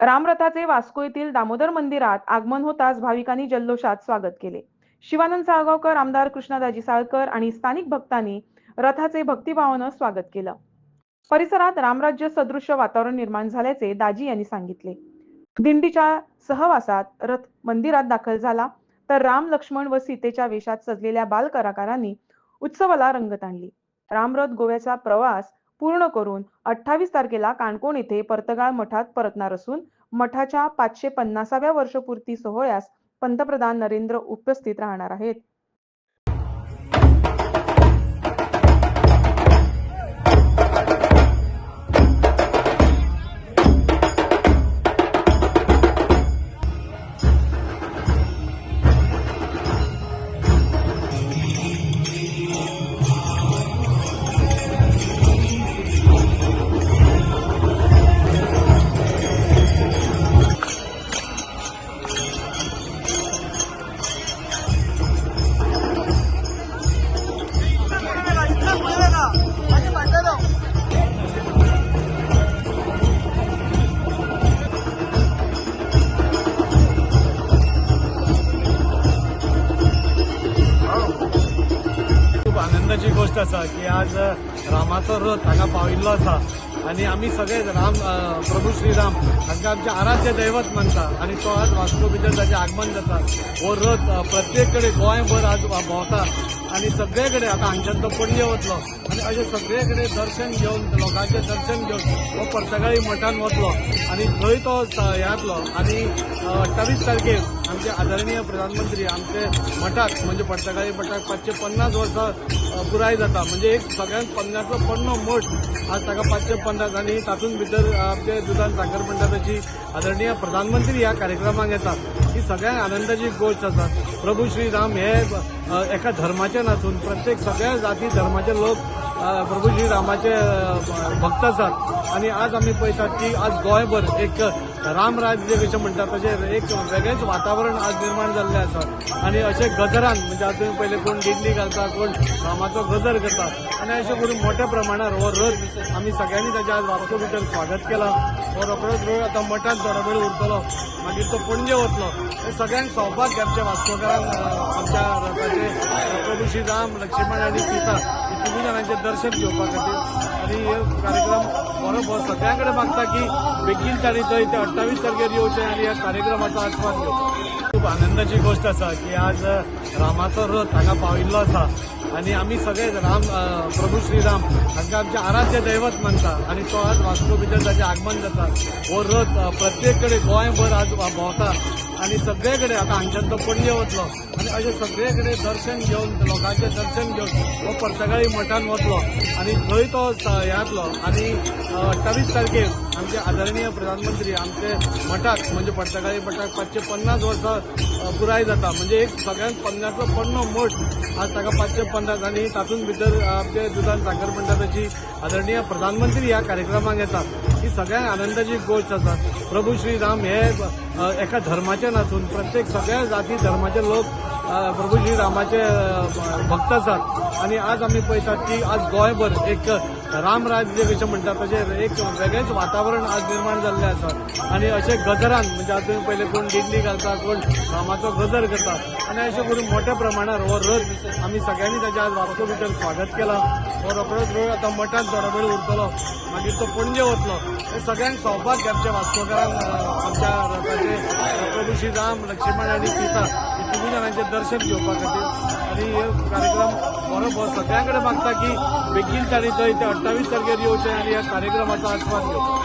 रामरथाचे वास्को येथील दामोदर मंदिरात आगमन होताच भाविकांनी जल्लोषात स्वागत केले. शिवानंद साळगावकर आमदार कृष्णादाजी साळकर आणि स्थानिक भक्तांनी रथाचे भक्तिभावानं स्वागत केलं. परिसरात रामराज्य सदृश्य वातावरण निर्माण झाल्याचे दाजी यांनी सांगितले. दिंडीच्या सहवासात रथ मंदिरात दाखल झाला तर राम लक्ष्मण व सीतेच्या वेशात सजलेल्या बाल कलाकारांनी उत्सवाला रंगत आणली. रामरथ गोव्याचा प्रवास पूर्ण करून अठ्ठावीस तारखेला काणकोण येथे पर्तगाळ मठात परतणार असून मठाच्या पाचशे पन्नासाव्या वर्षपूर्ती सोहळ्यास पंतप्रधान नरेंद्र उपस्थित राहणार आहेत. आनंदाची गोष्ट असा की आज रामाचो रथ हांगा पाविल्लो आसा आणि आम्ही सगळे राम प्रभू श्रीराम हांकां आमचे आराध्य दैवत मानता आणि तो आज वास्को भितर ताचें आगमन जाता हो रथ प्रत्येक कडेन गोंयभर आज भोंवता आणि सगळे कडेन आतां हांगच्यान तो पणजे वतलो आणि अशें सगळे कडेन दर्शन घेवन लोकांचें दर्शन घेवन हो पर्तगाळी मठान वतलो आणि थंय तो येतलो. जातलो आणि अठ्ठावीस तारखेक आमचे आदरणीय प्रधानमंत्री आमचे मठाक म्हणजे पर्तगाळी मठाक पाचशे पन्नास वर्सां पुराय जाता. म्हणजे एक सगळ्यांत पन्नासचो पन्नो मठ आज ताका पाचशे पन्नास आनी तातूंत भितर आमचे दुदान साखर मंडळाची आदरणीय प्रधानमंत्री ह्या कार्यक्रमाक येतात. ही सगळ्यांक आनंदाची गोश्ट आसा. प्रभू श्रीराम हे एका धर्माचे नासून प्रत्येक सगळ्या जाती धर्माचे लोक प्रभू श्री रामाचे भक्त आसात. आणि आज आम्ही पळयतात की आज गोंयभर एक रामराज्य कशें म्हणटात तशें एक वेगळेंच वातावरण आज निर्माण जाल्लें आसा आणि अशें गजरान म्हणजे हातूंत तुम्ही पहिले कोण दिल्ली घालता कोण रामाचो गजर करता आणि अशें करून मोठ्या प्रमाणावर हो रथ आम्ही सगळ्यांनी ताचे आज वास्को भितर स्वागत केलां. हो रोखडोच रोड आतां मठांत थोडो वेळ उरतलो. मागीर तो पणजे वतलो हे सगळ्यांक सौभाग्य आमच्या वास्कोकारांक आमच्या रथाचे प्रभू श्री राम लक्ष्मण आणि सीता हे जाणांचे दर्शन घेवपा खातीर आणि हे कार्यक्रम बरोबर सगळ्यां कडेन मागता की बेगीन ताणी थंय ते अठ्ठावीस तारखेर येवचें आणि ह्या कार्यक्रमाचो आस्वाद घेवचो खूप आनंदाची गोष्ट असा की आज रामाचो रथ हांगा पाविल्लो आसा आणि आम्ही सगळे राम प्रभू श्रीराम हांकां आमचे आराध्य दैवत मानता आणि तो आज वास्को भितर ताचें आगमन जाता हो रथ प्रत्येक कडेन गोंयभर आज भोंवता आणि सगळे कडेन आतां हांगच्यान तो पणजे वतलो आणि अशें सगळे कडेन दर्शन घेवन लोकांचें दर्शन घेवन हो पर्तगाळी मठान वतलो आणि थंय तो स- जातलो आणि अठ्ठावीस तारखेर आमचे आदरणीय प्रधानमंत्री आमचे मठाक म्हणजे पर्तगाळी मठाक पाचशे पन्नास वर्सां पुराय जाता. म्हणजे एक सगळ्यांत पन्नासचो पन्नो मठ आज ताका पाचशे पन्नास आनी तातूंत भितर आमचे दुदान साखर मंडळाची आदरणीय प्रधानमंत्री ह्या कार्यक्रमाक येतात. ही सगळ्यांक आनंदाची गोश्ट आसा. प्रभू श्री राम हे एका धर्माचे नासून प्रत्येक सगळ्या जाती धर्माचे लोक प्रभू श्री रामाचे भक्त आसात. आणि आज आम्ही पळयतात की आज गोंयभर एक रामराज्य कशें म्हणटात तशें एक वेगळेंच वातावरण आज निर्माण जाल्लें आसा आणि अशें गजरान म्हणजे हातूंत तुम्ही पहिले कोण दिंडी घालता कोण रामाचो गजर करता आणि अशें करून मोठ्या प्रमाणावर हो रथ आम्ही सगळ्यांनी ताचे आज वास्को भितर स्वागत केलां. हो रोखडोच रोड आतां मठांत थोडो वेळ उरतलो. मागीर तो पणजे वतलो हे सगळ्यांक सौभाग्य आमच्या वास्कोकारांक आमच्या रथाचे अ, प्रभू श्री राम लक्ष्मण आणि सीता हे तिन्ही जाणांचे दर्शन घेवपा खातीर आणि हे कार्यक्रम बरोबर सगळ्यांकडे मागता की बेगीन तारीख इथे अठ्ठावीस तारखेर येवचें आणि या कार्यक्रमाचा आस्वाद घेवचो